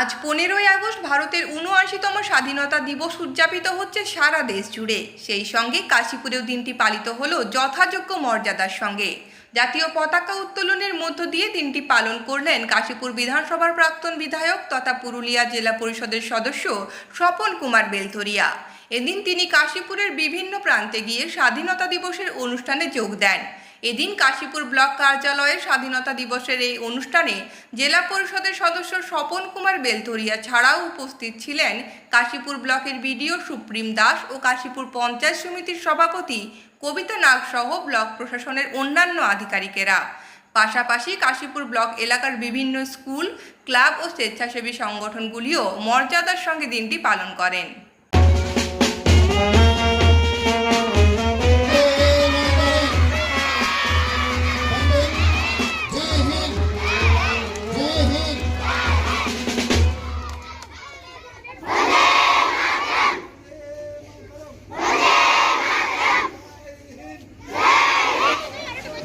আজ পনেরোই আগস্ট ভারতের উনআশিতম স্বাধীনতা দিবস উদযাপিত হচ্ছে সারা দেশ জুড়ে। সেই সঙ্গে কাশীপুরেও দিনটি পালিত হলো যথাযোগ্য মর্যাদার সঙ্গে। জাতীয় পতাকা উত্তোলনের মধ্য দিয়ে দিনটি পালন করলেন কাশীপুর বিধানসভার প্রাক্তন বিধায়ক তথা পুরুলিয়া জেলা পরিষদের সদস্য স্বপন কুমার বেলথরিয়া। এদিন তিনি কাশীপুরের বিভিন্ন প্রান্তে গিয়ে স্বাধীনতা দিবসের অনুষ্ঠানে যোগ দেন। এদিন কাশীপুর ব্লক কার্যালয়ে স্বাধীনতা দিবসের এই অনুষ্ঠানে জেলা পরিষদের সদস্য স্বপন কুমার বেলতরিয়া ছাড়াও উপস্থিত ছিলেন কাশীপুর ব্লকের বিডিও সুপ্রিম দাস ও কাশীপুর পঞ্চায়েত সমিতির সভাপতি কবিতা নাগ সহ ব্লক প্রশাসনের অন্যান্য আধিকারিকেরা। পাশাপাশি কাশীপুর ব্লক এলাকার বিভিন্ন স্কুল, ক্লাব ও স্বেচ্ছাসেবী সংগঠনগুলিও মর্যাদার সঙ্গে দিনটি পালন করেন।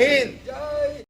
Hind!